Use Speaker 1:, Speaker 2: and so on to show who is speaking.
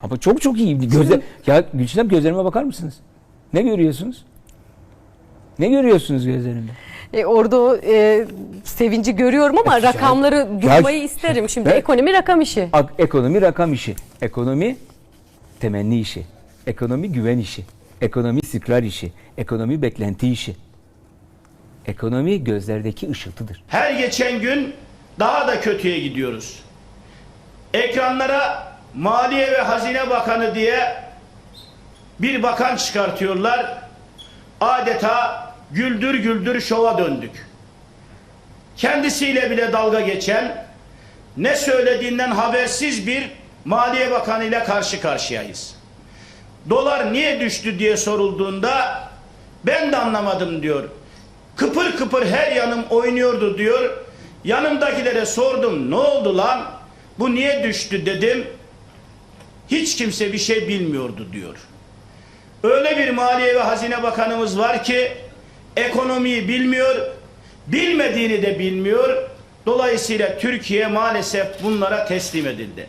Speaker 1: Ama çok çok iyi. Gözle, ya Gülçinem gözlerime bakar mısınız? Ne görüyorsunuz? Ne görüyorsunuz gözlerimde?
Speaker 2: E, orada o e, sevinci görüyorum ama
Speaker 1: Ya-
Speaker 2: rakamları duymayı isterim. Şimdi
Speaker 1: Ben-
Speaker 2: ekonomi rakam işi.
Speaker 1: Ak- Ekonomi rakam işi. Ekonomi temenni işi. Ekonomi güven işi. Ekonomi istikrar işi. Ekonomi beklenti işi. Ekonomi gözlerdeki ışıltıdır.
Speaker 3: Her geçen gün daha da kötüye gidiyoruz. Ekranlara Maliye ve Hazine Bakanı diye bir bakan çıkartıyorlar. Adeta güldür güldür şova döndük. Kendisiyle bile dalga geçen, ne söylediğinden habersiz bir Maliye Bakanı ile karşı karşıyayız. Dolar niye düştü diye sorulduğunda ben de anlamadım diyor. Kıpır kıpır her yanım oynuyordu diyor. Yanımdakilere sordum ne oldu lan? Bu niye düştü dedim. Hiç kimse bir şey bilmiyordu diyor. Öyle bir Maliye ve Hazine Bakanımız var ki ekonomiyi bilmiyor, bilmediğini de bilmiyor. Dolayısıyla Türkiye maalesef bunlara teslim edildi.